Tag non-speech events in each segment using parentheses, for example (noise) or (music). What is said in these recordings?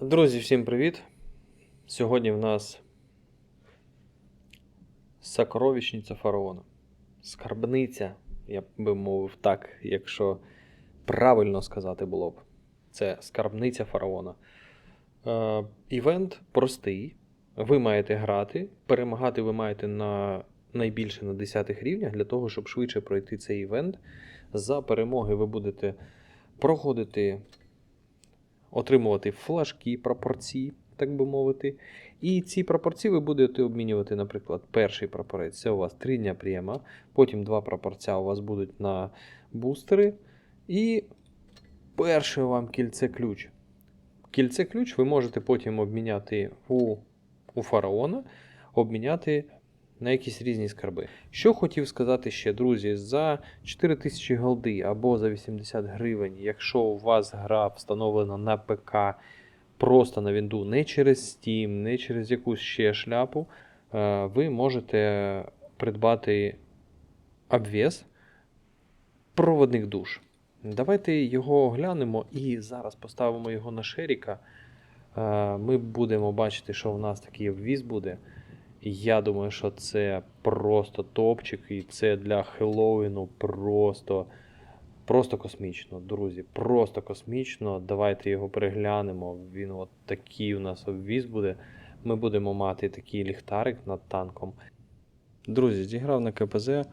Друзі, всім привіт! Сьогодні в нас сокровищниця фараона. Скарбниця, я би мовив так, якщо правильно сказати було б. Це скарбниця фараона. Е, івент простий. Ви маєте грати. Перемагати ви маєте на найбільше на 10 рівнях для того, щоб швидше пройти цей івент. За перемоги ви будете проходити отримувати флажки, пропорції, так би мовити. І ці пропорції ви будете обмінювати, наприклад, перший прапорець це у вас 3 дня прямо, потім два прапорця у вас будуть на бустери. І перше вам кільце ключ. Кільце ключ ви можете потім обміняти у, у фараона, обміняти на якісь різні скарби. Що хотів сказати ще, друзі, за 4000 голди або за 80 гривень, якщо у вас гра встановлена на ПК просто на Вінду, не через Steam, не через якусь ще шляпу, е, ви можете придбати обвес проводних душ. Давайте його оглянемо і зараз поставимо його на шеріка. Е, Ми будемо бачити, що в нас такий обвіз буде. Я думаю, що це просто топчик, і це для Хеллоуіну просто, просто космічно, друзі. Просто космічно. Давайте його переглянемо. Він от такий у нас обвіз буде. Ми будемо мати такий ліхтарик над танком. Друзі, зіграв на КПЗ е,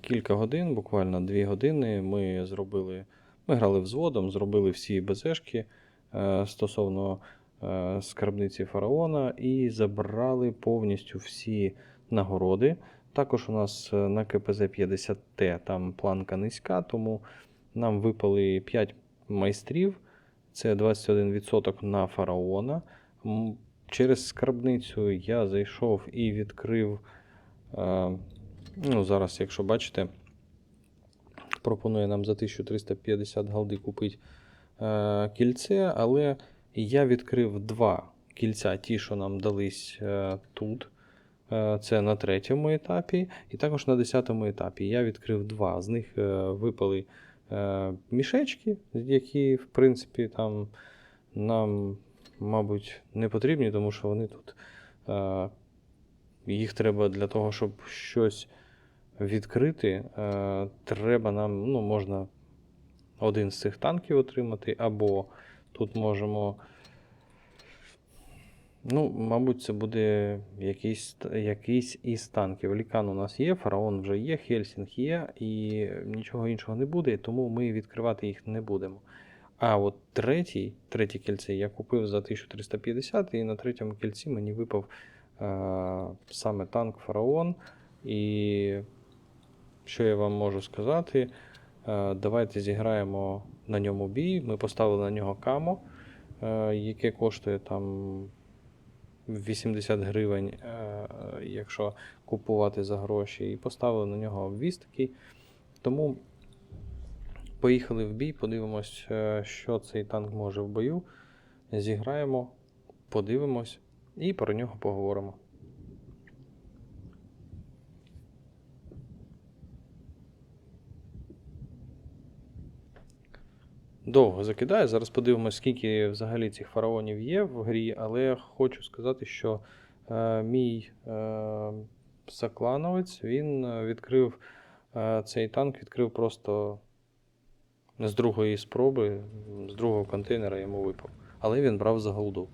кілька годин, буквально 2 години. Ми зробили. Ми грали взводом, зробили всі БЗшки е, стосовно скарбниці фараона і забрали повністю всі нагороди. Також у нас е, на КПЗ 50Т там планка низька, тому нам випали 5 майстрів. Це 21% на фараона. Через скарбницю я зайшов і відкрив. е, Ну, зараз, якщо бачите, пропонує нам за 1350 голди купити е, кільце, але я відкрив два кільця, ті, що нам дались е, тут. Е, Це на третьому етапі, і також на десятому етапі. Я відкрив два. З них е, випали мішечки, які, в принципі, там нам, мабуть, не потрібні, тому що вони тут. Їх треба для того, щоб щось відкрити. Треба нам, ну, можна один з цих танків отримати, або тут можемо. Ну, мабуть, це буде якийсь, якийсь із танків. Лікан у нас є, фараон вже є, Хельсінг є, і нічого іншого не буде, тому ми відкривати їх не будемо. А от третій, третє кільце я купив за 1350, і на третьому кільці мені випав е, саме танк Фараон. І що я вам можу сказати? Е, давайте зіграємо на ньому бій. Ми поставили на нього камо, е, яке коштує там 80 гривень, е, якщо купувати за гроші, і поставили на нього обвіз такий. Тому поїхали в бій, подивимось, е, що цей танк може в бою. Зіграємо, подивимось і про нього поговоримо. Довго закидаю. Зараз подивимось, скільки взагалі цих фараонів є в грі, але хочу сказати, що е, мій е, соклановець він е, відкрив е, цей танк, відкрив просто з другої спроби, з другого контейнера йому випав. Але він брав за голду.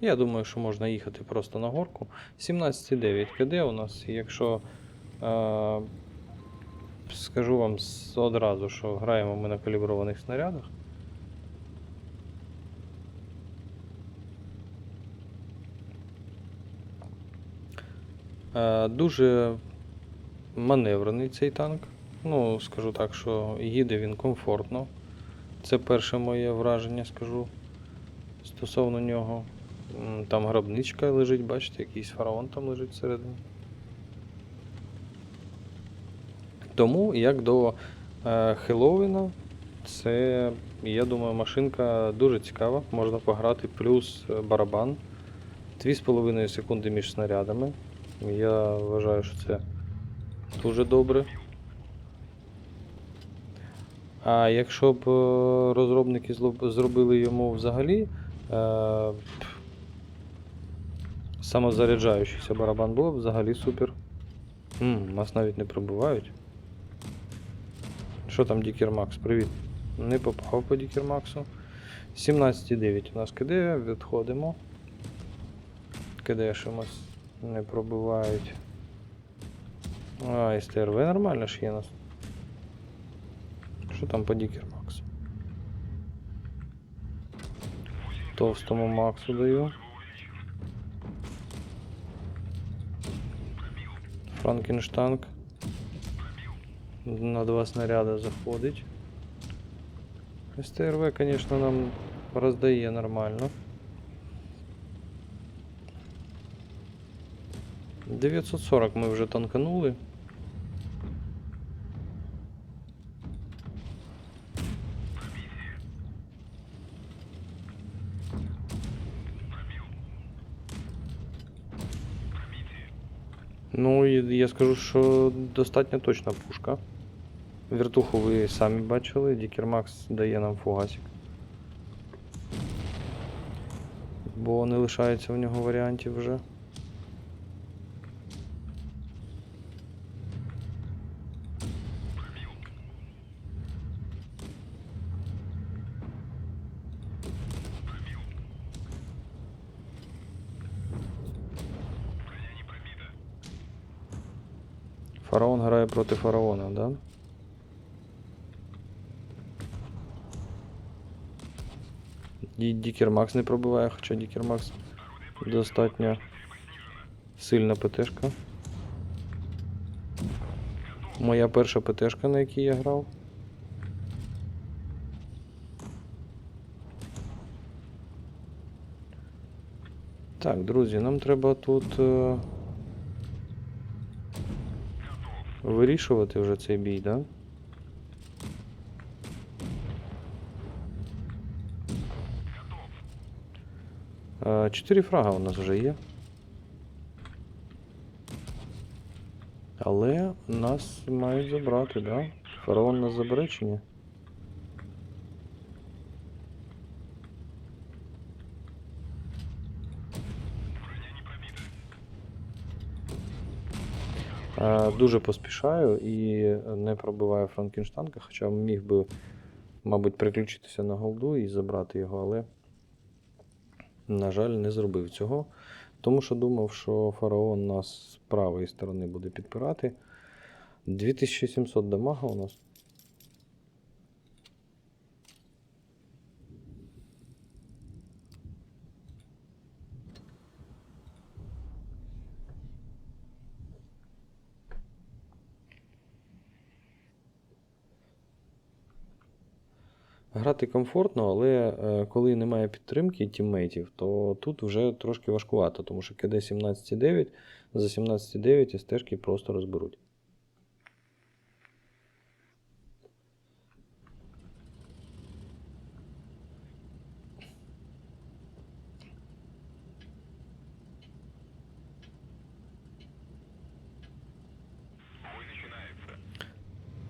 Я думаю, що можна їхати просто на горку. 17,9 КД у нас, якщо. Е, Скажу вам одразу, що граємо ми на каліброваних снарядах. Е, Дуже маневрений цей танк. Ну, скажу так, що їде він комфортно. Це перше моє враження, скажу стосовно нього. Там гробничка лежить, бачите, якийсь фараон там лежить всередині. Тому, як до е, Хеллоуіна, це, я думаю, машинка дуже цікава. Можна пограти, плюс е, барабан. 2,5 секунди між снарядами. Я вважаю, що це дуже добре. А якщо б е, розробники зробили йому взагалі е, самозаряджаючийся барабан, було б взагалі супер. М, нас навіть не пробивають. Що там Дікер Макс? Привіт. Не попав по Дікер Максу. 17,9 у нас КД, відходимо. КД шимось не пробивають. А, СТРВ нормально ж є у нас. Що там по Дікер Максу? Товстому Максу даю. Франкенштанг. На два снаряда заходить. СТРВ, конечно, нам роздає нормально. 940 ми вже танканули. Ну, я скажу, що достатньо точна пушка. Вертуху ви самі бачили, Дікер Макс дає нам фугасик. Бо не лишається в нього варіантів вже. Фараон грає проти фараона, да? Ді- Дікер Макс не пробиває, хоча Дікер Макс достатньо сильна ПТшка. Моя перша ПТшка, на якій я грав. Так, друзі, нам треба тут е, вирішувати вже цей бій, да? Чотири фрага у нас вже є. Але нас мають забрати, да? Фараон нас забере чи ні? Е, Дуже поспішаю і не пробиваю Франкенштанка, хоча міг би, мабуть, приключитися на голду і забрати його, але, на жаль, не зробив цього. Тому що думав, що фараон нас з правої сторони буде підпирати. 2700 дамага у нас. Грати комфортно, але е, коли немає підтримки тіммейтів, то тут вже трошки важкувато, тому що КД 17,9 за 17,9 стежки просто розберуть.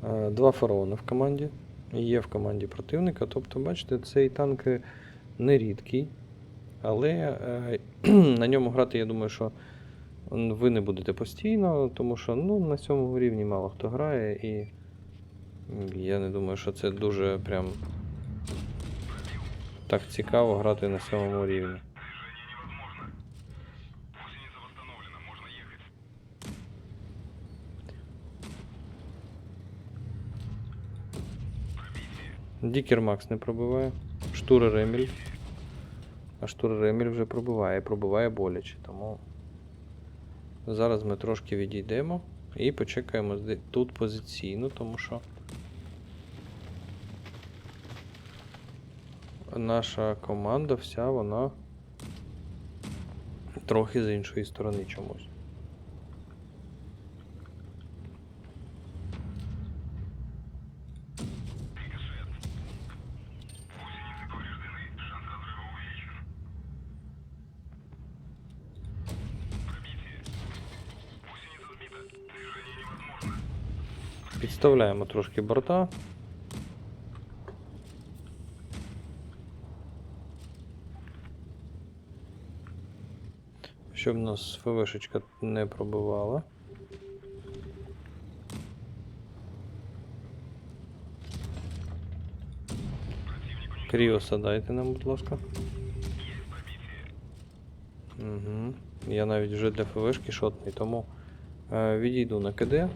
Е, Два фараони в команді. Є в команді противника. Тобто, бачите, цей танк е, не рідкий. Але е, (clears throat) на ньому грати, я думаю, що ви не будете постійно, тому що ну, на цьому рівні мало хто грає, і я не думаю, що це дуже прям так цікаво грати на цьому рівні. Дікер Макс не пробиває. Штурер Еміль. А Штурер Еміль вже пробиває, пробиває боляче. Тому зараз ми трошки відійдемо і почекаємо тут позиційно, тому що наша команда вся вона трохи з іншої сторони чомусь. Підставляємо трошки борта. Щоб нас ФВшечка не пробивала. Кріоса дайте нам, будь ласка. Угу. Я навіть вже для ФВшки шотний, тому е, відійду на КД.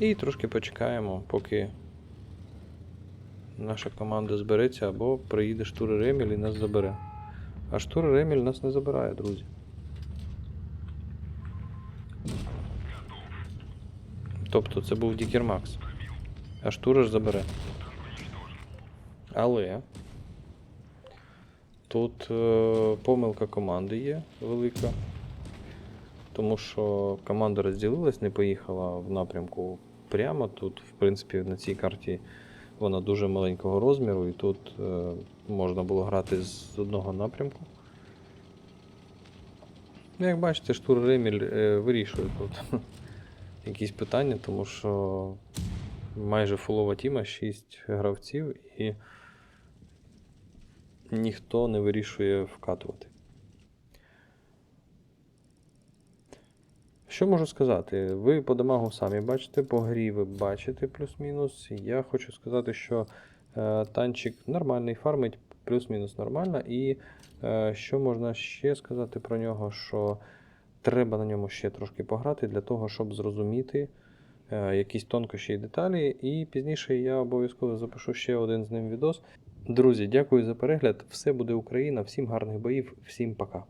І трошки почекаємо, поки наша команда збереться або приїде штур Реміль і нас забере. А штур Реміль нас не забирає, друзі. Тобто це був Дікер Макс. А ж забере. Але тут е, помилка команди є велика. Тому що команда розділилась, не поїхала в напрямку прямо. Тут, в принципі, на цій карті вона дуже маленького розміру, і тут е, можна було грати з одного напрямку. Ну, як бачите, штур Реміль е, вирішує тут (laughs) якісь питання, тому що майже фулова тіма, 6 гравців, і ніхто не вирішує вкатувати. Що можу сказати? Ви по дамагу самі бачите, по грі ви бачите плюс-мінус. Я хочу сказати, що е, танчик нормальний, фармить плюс-мінус нормально. І е, що можна ще сказати про нього, що треба на ньому ще трошки пограти для того, щоб зрозуміти е, якісь тонкощі і деталі. І пізніше я обов'язково запишу ще один з ним відос. Друзі, дякую за перегляд. Все буде Україна, всім гарних боїв, всім пока.